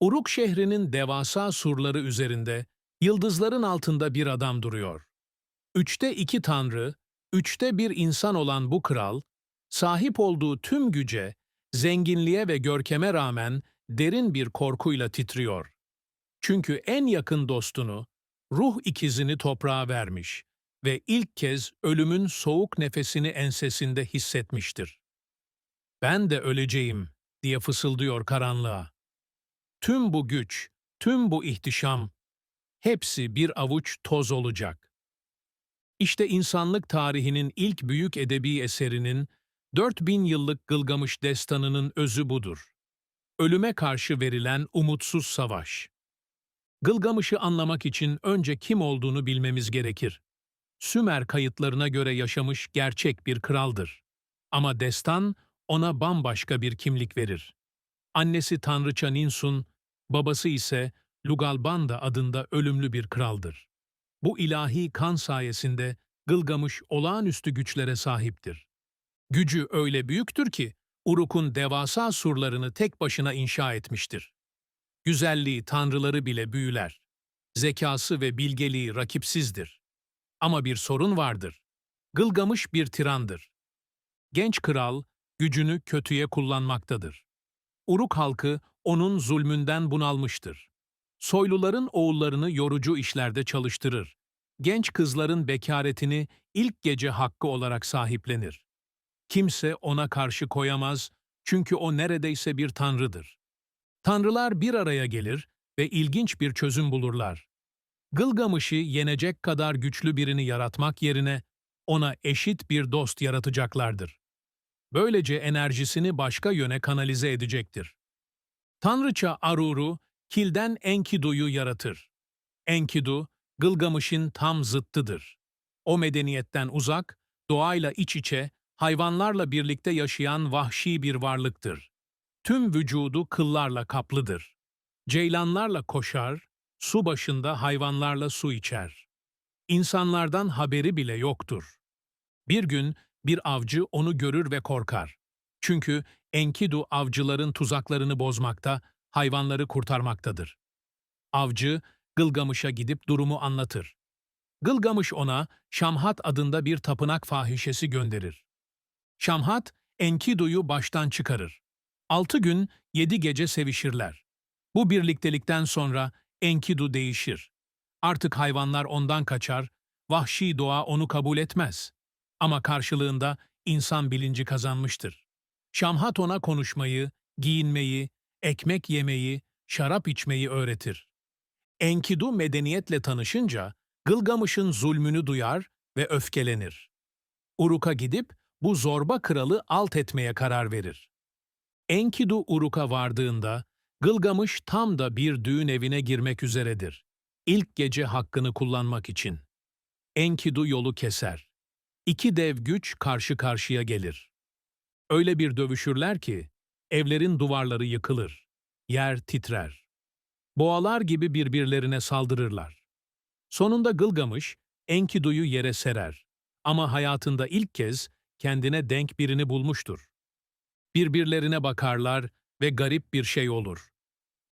Uruk şehrinin devasa surları üzerinde, yıldızların altında bir adam duruyor. Üçte iki tanrı, üçte bir insan olan bu kral, sahip olduğu tüm güce, zenginliğe ve görkeme rağmen derin bir korkuyla titriyor. Çünkü en yakın dostunu, ruh ikizini toprağa vermiş ve ilk kez ölümün soğuk nefesini ensesinde hissetmiştir. Ben de öleceğim diye fısıldıyor karanlığa. Tüm bu güç, tüm bu ihtişam, hepsi bir avuç toz olacak. İşte insanlık tarihinin ilk büyük edebi eserinin 4000 yıllık Gılgamış destanının özü budur. Ölüme karşı verilen umutsuz savaş. Gılgamış'ı anlamak için önce kim olduğunu bilmemiz gerekir. Sümer kayıtlarına göre yaşamış gerçek bir kraldır. Ama destan ona bambaşka bir kimlik verir. Annesi Tanrıça Ninsun, babası ise Lugalbanda adında ölümlü bir kraldır. Bu ilahi kan sayesinde Gılgamış olağanüstü güçlere sahiptir. Gücü öyle büyüktür ki Uruk'un devasa surlarını tek başına inşa etmiştir. Güzelliği tanrıları bile büyüler. Zekası ve bilgeliği rakipsizdir. Ama bir sorun vardır. Gılgamış bir tirandır. Genç kral gücünü kötüye kullanmaktadır. Uruk halkı onun zulmünden bunalmıştır. Soyluların oğullarını yorucu işlerde çalıştırır. Genç kızların bekaretini ilk gece hakkı olarak sahiplenir. Kimse ona karşı koyamaz çünkü o neredeyse bir tanrıdır. Tanrılar bir araya gelir ve ilginç bir çözüm bulurlar. Gılgamış'ı yenecek kadar güçlü birini yaratmak yerine ona eşit bir dost yaratacaklardır. Böylece enerjisini başka yöne kanalize edecektir. Tanrıça Aruru, kilden Enkidu'yu yaratır. Enkidu, Gılgamış'ın tam zıttıdır. O medeniyetten uzak, doğayla iç içe, hayvanlarla birlikte yaşayan vahşi bir varlıktır. Tüm vücudu kıllarla kaplıdır. Ceylanlarla koşar, su başında hayvanlarla su içer. İnsanlardan haberi bile yoktur. Bir gün bir avcı onu görür ve korkar. Çünkü Enkidu avcıların tuzaklarını bozmakta, hayvanları kurtarmaktadır. Avcı, Gılgamış'a gidip durumu anlatır. Gılgamış ona Şamhat adında bir tapınak fahişesi gönderir. Şamhat, Enkidu'yu baştan çıkarır. Altı gün, yedi gece sevişirler. Bu birliktelikten sonra Enkidu değişir. Artık hayvanlar ondan kaçar, vahşi doğa onu kabul etmez. Ama karşılığında insan bilinci kazanmıştır. Şamhat ona konuşmayı, giyinmeyi, ekmek yemeyi, şarap içmeyi öğretir. Enkidu medeniyetle tanışınca Gılgamış'ın zulmünü duyar ve öfkelenir. Uruk'a gidip bu zorba kralı alt etmeye karar verir. Enkidu Uruk'a vardığında Gılgamış tam da bir düğün evine girmek üzeredir. İlk gece hakkını kullanmak için. Enkidu yolu keser. İki dev güç karşı karşıya gelir. Öyle bir dövüşürler ki evlerin duvarları yıkılır. Yer titrer. Boğalar gibi birbirlerine saldırırlar. Sonunda Gılgamış Enkidu'yu yere serer. Ama hayatında ilk kez kendine denk birini bulmuştur. Birbirlerine bakarlar ve garip bir şey olur.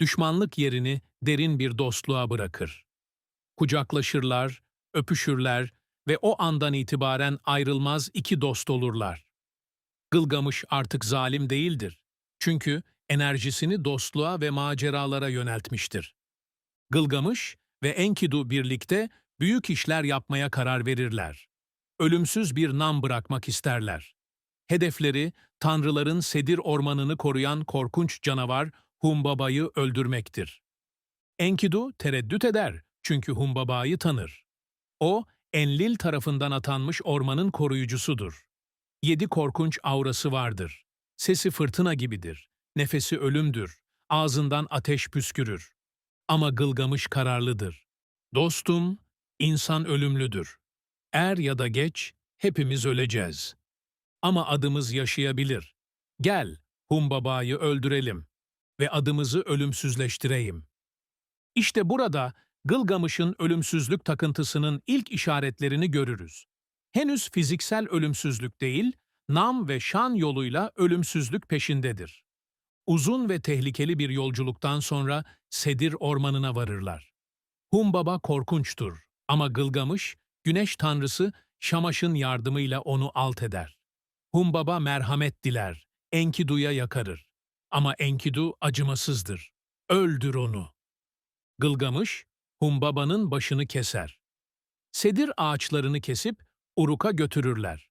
Düşmanlık yerini derin bir dostluğa bırakır. Kucaklaşırlar, öpüşürler ve o andan itibaren ayrılmaz iki dost olurlar. Gılgamış artık zalim değildir. Çünkü enerjisini dostluğa ve maceralara yöneltmiştir. Gılgamış ve Enkidu birlikte büyük işler yapmaya karar verirler. Ölümsüz bir nam bırakmak isterler. Hedefleri, tanrıların sedir ormanını koruyan korkunç canavar Humbaba'yı öldürmektir. Enkidu tereddüt eder çünkü Humbaba'yı tanır. O, Enlil tarafından atanmış ormanın koruyucusudur. Yedi korkunç aurası vardır. Sesi fırtına gibidir. Nefesi ölümdür. Ağzından ateş püskürür. Ama Gılgamış kararlıdır. Dostum, insan ölümlüdür. Er ya da geç, hepimiz öleceğiz. Ama adımız yaşayabilir. Gel, Humbaba'yı öldürelim ve adımızı ölümsüzleştireyim. İşte burada Gılgamış'ın ölümsüzlük takıntısının ilk işaretlerini görürüz. Henüz fiziksel ölümsüzlük değil, nam ve şan yoluyla ölümsüzlük peşindedir. Uzun ve tehlikeli bir yolculuktan sonra Sedir ormanına varırlar. Humbaba korkunçtur ama Gılgamış, güneş tanrısı Şamaş'ın yardımıyla onu alt eder. Humbaba merhamet diler, Enkidu'ya yakarır. Ama Enkidu acımasızdır. Öldür onu. Gılgamış, Humbaba'nın başını keser. Sedir ağaçlarını kesip Uruk'a götürürler.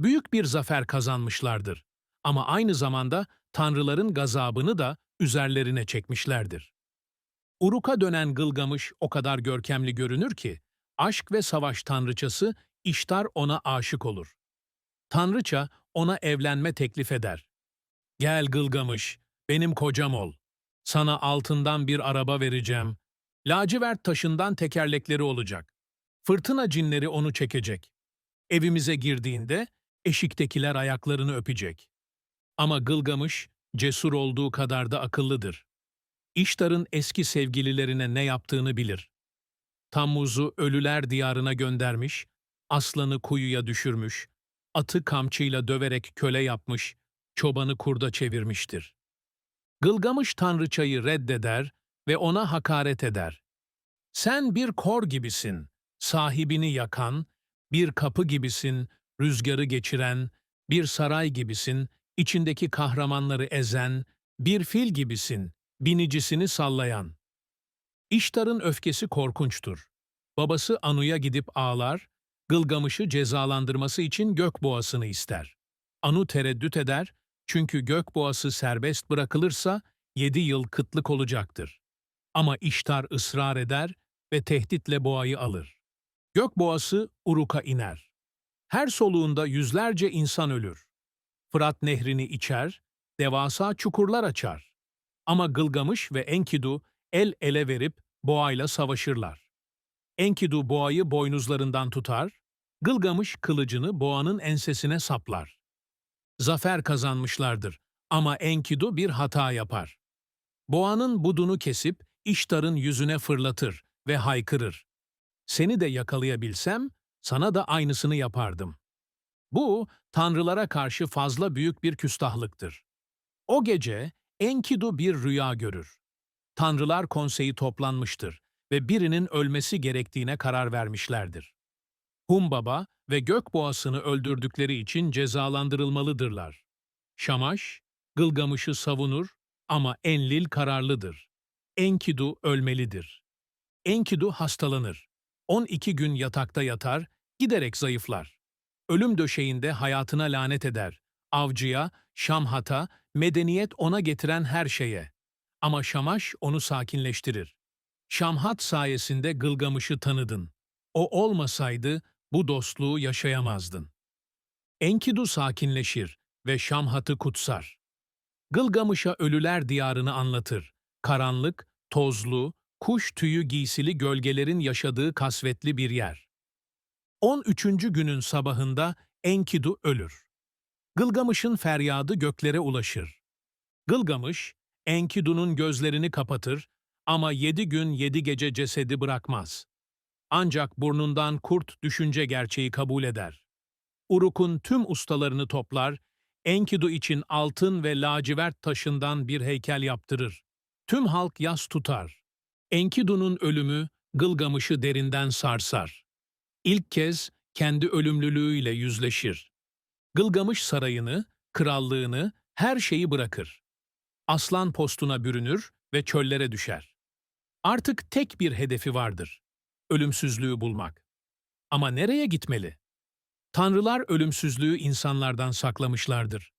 Büyük bir zafer kazanmışlardır. Ama aynı zamanda tanrıların gazabını da üzerlerine çekmişlerdir. Uruk'a dönen Gılgamış o kadar görkemli görünür ki, aşk ve savaş tanrıçası İştar ona aşık olur. Tanrıça ona evlenme teklif eder. Gel Gılgamış, benim kocam ol. Sana altından bir araba vereceğim. Lacivert taşından tekerlekleri olacak. Fırtına cinleri onu çekecek. Evimize girdiğinde eşiktekiler ayaklarını öpecek. Ama Gılgamış cesur olduğu kadar da akıllıdır. İştar'ın eski sevgililerine ne yaptığını bilir. Tammuz'u ölüler diyarına göndermiş, aslanı kuyuya düşürmüş, atı kamçıyla döverek köle yapmış, çobanı kurda çevirmiştir. Gılgamış tanrıçayı reddeder ve ona hakaret eder. Sen bir kor gibisin, sahibini yakan, bir kapı gibisin, rüzgarı geçiren, bir saray gibisin, içindeki kahramanları ezen, bir fil gibisin, binicisini sallayan. İştar'ın öfkesi korkunçtur. Babası Anu'ya gidip ağlar, Gılgamış'ı cezalandırması için gökboğasını ister. Anu tereddüt eder çünkü gökboğası serbest bırakılırsa yedi yıl kıtlık olacaktır. Ama İştar ısrar eder ve tehditle boğayı alır. Gökboğası Uruk'a iner. Her soluğunda yüzlerce insan ölür. Fırat nehrini içer, devasa çukurlar açar. Ama Gılgamış ve Enkidu el ele verip boğayla savaşırlar. Enkidu boğayı boynuzlarından tutar, Gılgamış kılıcını boğanın ensesine saplar. Zafer kazanmışlardır ama Enkidu bir hata yapar. Boğanın budunu kesip İştar'ın yüzüne fırlatır ve haykırır. Seni de yakalayabilsem sana da aynısını yapardım. Bu, tanrılara karşı fazla büyük bir küstahlıktır. O gece Enkidu bir rüya görür. Tanrılar konseyi toplanmıştır ve birinin ölmesi gerektiğine karar vermişlerdir. Humbaba ve Gökboğasını öldürdükleri için cezalandırılmalıdırlar. Şamaş, Gılgamış'ı savunur ama Enlil kararlıdır. Enkidu ölmelidir. Enkidu hastalanır. 12 gün yatakta yatar, giderek zayıflar. Ölüm döşeğinde hayatına lanet eder. Avcıya, Şamhat'a, medeniyet ona getiren her şeye. Ama Şamaş onu sakinleştirir. Şamhat sayesinde Gılgamış'ı tanıdın. O olmasaydı bu dostluğu yaşayamazdın. Enkidu sakinleşir ve Şamhat'ı kutsar. Gılgamış'a ölüler diyarını anlatır. Karanlık, tozlu, kuş tüyü giysili gölgelerin yaşadığı kasvetli bir yer. 13. günün sabahında Enkidu ölür. Gılgamış'ın feryadı göklere ulaşır. Gılgamış, Enkidu'nun gözlerini kapatır ama yedi gün yedi gece cesedi bırakmaz. Ancak burnundan kurt düşünce gerçeği kabul eder. Uruk'un tüm ustalarını toplar, Enkidu için altın ve lacivert taşından bir heykel yaptırır. Tüm halk yas tutar. Enkidu'nun ölümü Gılgamış'ı derinden sarsar. İlk kez kendi ölümlülüğüyle yüzleşir. Gılgamış sarayını, krallığını, her şeyi bırakır. Aslan postuna bürünür ve çöllere düşer. Artık tek bir hedefi vardır ölümsüzlüğü bulmak. Ama nereye gitmeli? Tanrılar ölümsüzlüğü insanlardan saklamışlardır.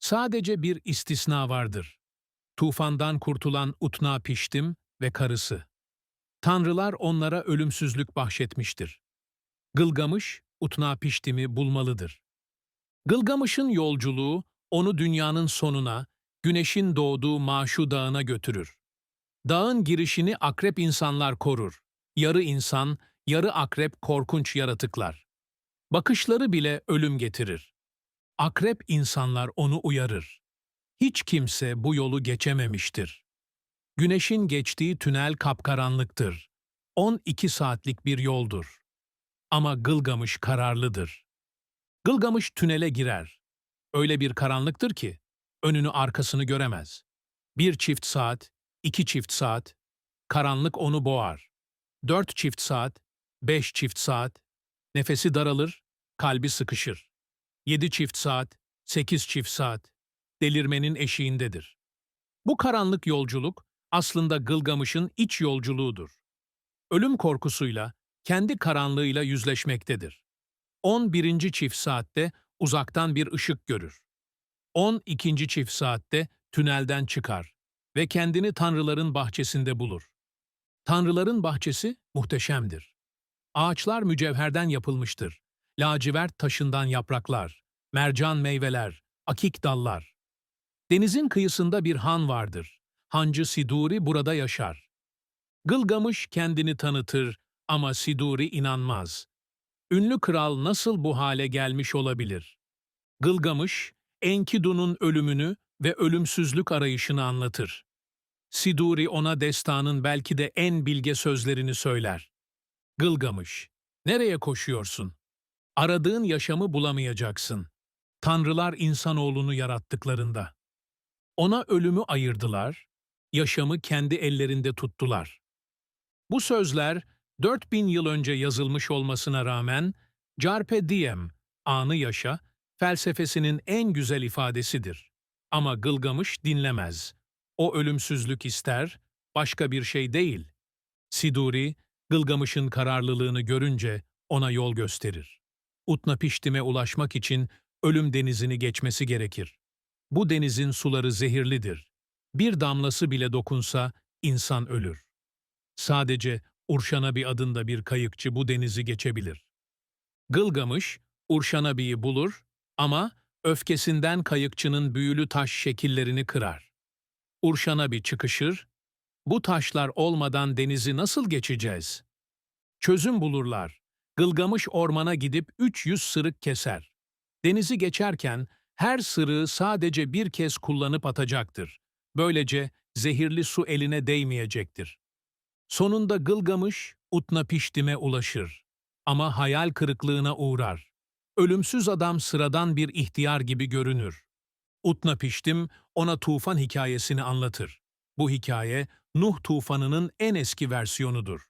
Sadece bir istisna vardır. Tufandan kurtulan Utna Piştim ve karısı. Tanrılar onlara ölümsüzlük bahşetmiştir. Gılgamış, Utna Piştim'i bulmalıdır. Gılgamış'ın yolculuğu onu dünyanın sonuna, güneşin doğduğu Maşu Dağı'na götürür. Dağın girişini akrep insanlar korur. Yarı insan, yarı akrep korkunç yaratıklar. Bakışları bile ölüm getirir. Akrep insanlar onu uyarır. Hiç kimse bu yolu geçememiştir. Güneşin geçtiği tünel kapkaranlıktır. 12 saatlik bir yoldur. Ama Gılgamış kararlıdır. Gılgamış tünele girer. Öyle bir karanlıktır ki, önünü arkasını göremez. Bir çift saat, iki çift saat, karanlık onu boğar. Dört çift saat, beş çift saat, nefesi daralır, kalbi sıkışır. Yedi çift saat, sekiz çift saat, delirmenin eşiğindedir. Bu karanlık yolculuk aslında Gılgamış'ın iç yolculuğudur. Ölüm korkusuyla, kendi karanlığıyla yüzleşmektedir. 11. çift saatte uzaktan bir ışık görür. 12. çift saatte tünelden çıkar ve kendini tanrıların bahçesinde bulur. Tanrıların bahçesi muhteşemdir. Ağaçlar mücevherden yapılmıştır. Lacivert taşından yapraklar, mercan meyveler, akik dallar. Denizin kıyısında bir han vardır. Hancı Siduri burada yaşar. Gılgamış kendini tanıtır ama Siduri inanmaz. Ünlü kral nasıl bu hale gelmiş olabilir? Gılgamış, Enkidu'nun ölümünü ve ölümsüzlük arayışını anlatır. Siduri ona destanın belki de en bilge sözlerini söyler. Gılgamış, nereye koşuyorsun? Aradığın yaşamı bulamayacaksın. Tanrılar insanoğlunu yarattıklarında. Ona ölümü ayırdılar, yaşamı kendi ellerinde tuttular. Bu sözler 4000 yıl önce yazılmış olmasına rağmen Carpe Diem, anı yaşa, felsefesinin en güzel ifadesidir. Ama Gılgamış dinlemez. O ölümsüzlük ister, başka bir şey değil. Siduri, Gılgamış'ın kararlılığını görünce ona yol gösterir. Utnapiştim'e ulaşmak için ölüm denizini geçmesi gerekir. Bu denizin suları zehirlidir. Bir damlası bile dokunsa insan ölür. Sadece Urşanabi adında bir kayıkçı bu denizi geçebilir. Gılgamış, Urşanabi'yi bulur ama öfkesinden kayıkçının büyülü taş şekillerini kırar. Urşanabi çıkışır, bu taşlar olmadan denizi nasıl geçeceğiz? Çözüm bulurlar. Gılgamış ormana gidip 300 sırık keser. Denizi geçerken her sırığı sadece bir kez kullanıp atacaktır. Böylece zehirli su eline değmeyecektir. Sonunda Gılgamış, Utnapiştim'e ulaşır. Ama hayal kırıklığına uğrar. Ölümsüz adam sıradan bir ihtiyar gibi görünür. Utnapiştim ona tufan hikayesini anlatır. Bu hikaye, Nuh tufanının en eski versiyonudur.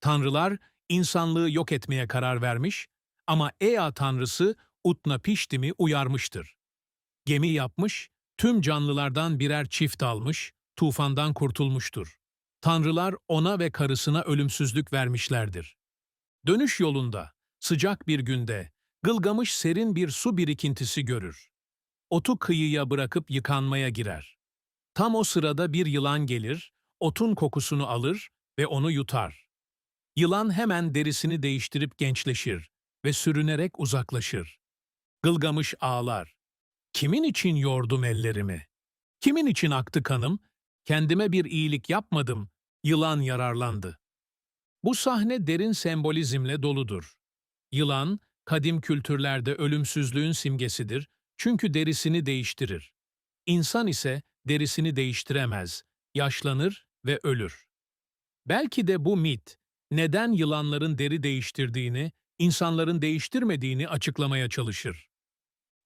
Tanrılar, insanlığı yok etmeye karar vermiş ama Ea tanrısı Utnapiştim'i uyarmıştır. Gemi yapmış, tüm canlılardan birer çift almış, tufandan kurtulmuştur. Tanrılar ona ve karısına ölümsüzlük vermişlerdir. Dönüş yolunda, sıcak bir günde, Gılgamış serin bir su birikintisi görür. Otu kıyıya bırakıp yıkanmaya girer. Tam o sırada bir yılan gelir, otun kokusunu alır ve onu yutar. Yılan hemen derisini değiştirip gençleşir ve sürünerek uzaklaşır. Gılgamış ağlar. Kimin için yordum ellerimi? Kimin için aktı kanım? Kendime bir iyilik yapmadım, yılan yararlandı. Bu sahne derin sembolizmle doludur. Yılan, kadim kültürlerde ölümsüzlüğün simgesidir çünkü derisini değiştirir. İnsan ise derisini değiştiremez, yaşlanır ve ölür. Belki de bu mit, neden yılanların deri değiştirdiğini, insanların değiştirmediğini açıklamaya çalışır.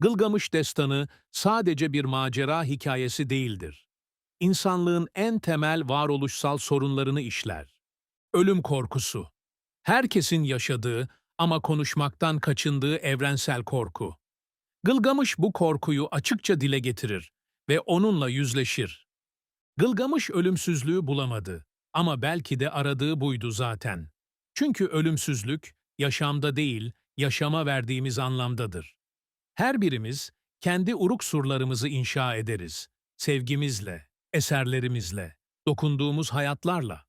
Gılgamış destanı sadece bir macera hikayesi değildir. İnsanlığın en temel varoluşsal sorunlarını işler. Ölüm korkusu. Herkesin yaşadığı ama konuşmaktan kaçındığı evrensel korku. Gılgamış bu korkuyu açıkça dile getirir ve onunla yüzleşir. Gılgamış ölümsüzlüğü bulamadı ama belki de aradığı buydu zaten. Çünkü ölümsüzlük yaşamda değil, yaşama verdiğimiz anlamdadır. Her birimiz kendi uruk surlarımızı inşa ederiz. Sevgimizle, eserlerimizle, dokunduğumuz hayatlarla.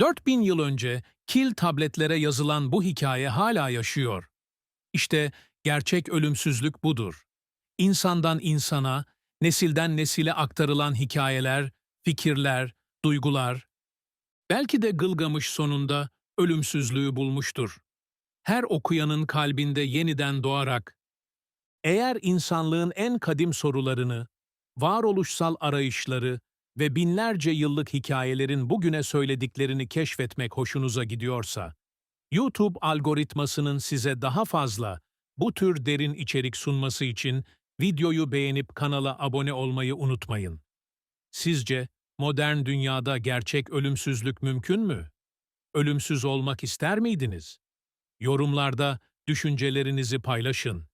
4000 yıl önce kil tabletlere yazılan bu hikaye hala yaşıyor. İşte gerçek ölümsüzlük budur. İnsandan insana, nesilden nesile aktarılan hikayeler, fikirler, duygular. Belki de Gılgamış sonunda ölümsüzlüğü bulmuştur. Her okuyanın kalbinde yeniden doğarak, eğer insanlığın en kadim sorularını, varoluşsal arayışları ve binlerce yıllık hikayelerin bugüne söylediklerini keşfetmek hoşunuza gidiyorsa, YouTube algoritmasının size daha fazla bu tür derin içerik sunması için Videoyu beğenip kanala abone olmayı unutmayın. Sizce modern dünyada gerçek ölümsüzlük mümkün mü? Ölümsüz olmak ister miydiniz? Yorumlarda düşüncelerinizi paylaşın.